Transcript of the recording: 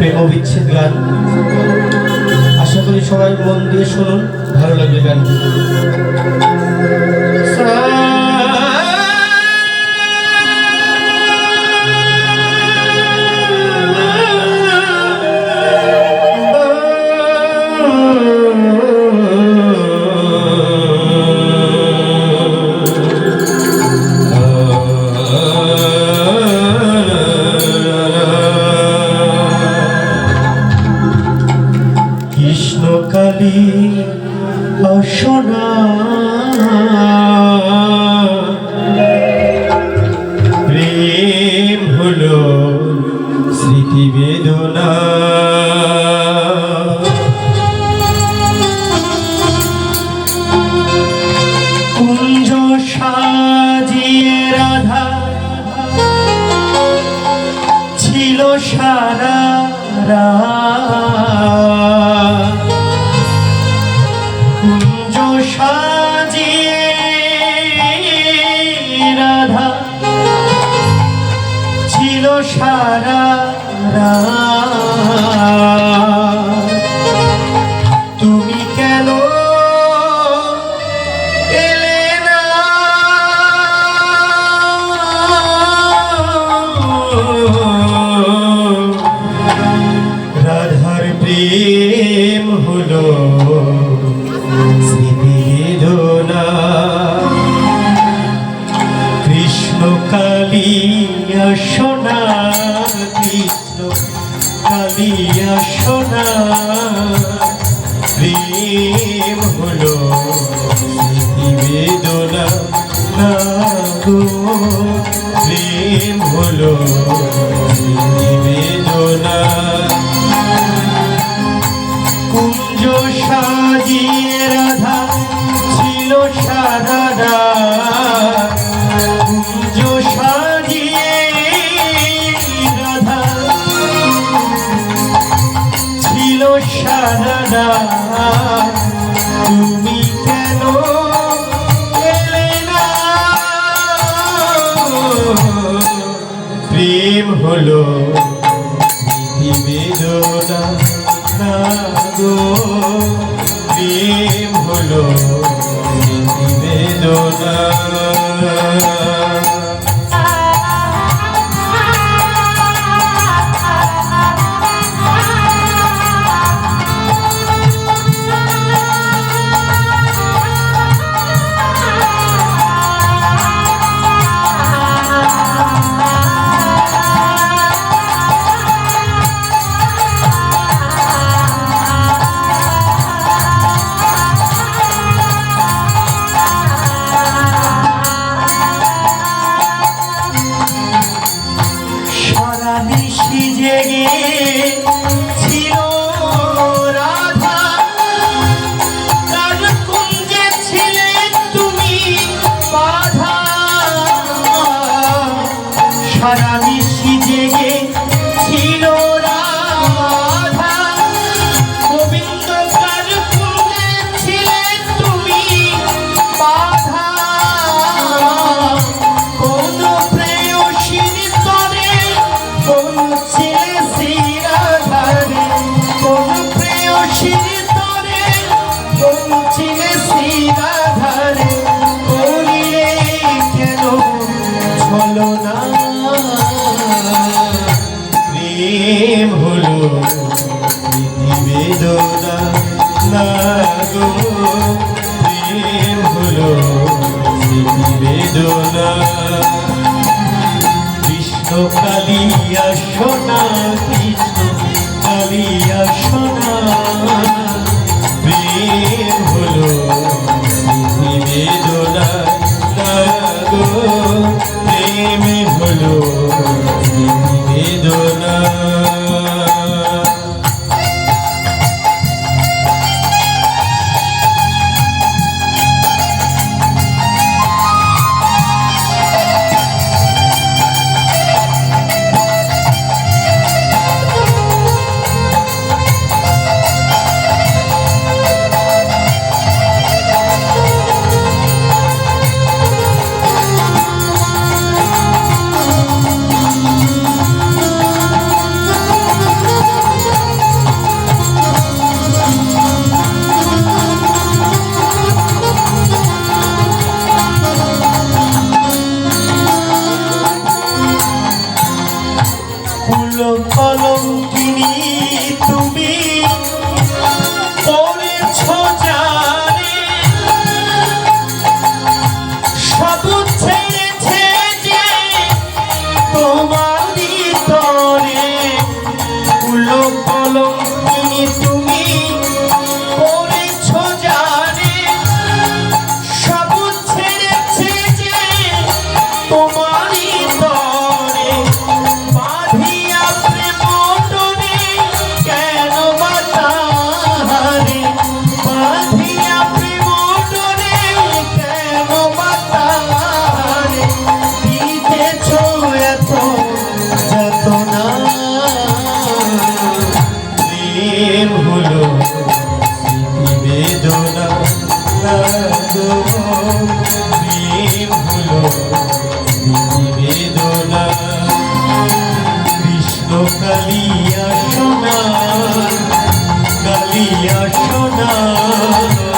প্রেম বিচ্ছেদ গান। আশা করি সবাই মন দিয়ে শুনুন ভালো লাগবে গান সারা কালিয়া সোনা কৃষ্ণ কালিয়া সোনা জানা তুমি কেন এলে না? প্রেম হলো প্রেম হলো বেদনা পাখি জেগে ছিল না। গো প্রেম হলো বেদনা কৃষ্ণ কালিয়া সোনা কালিয়া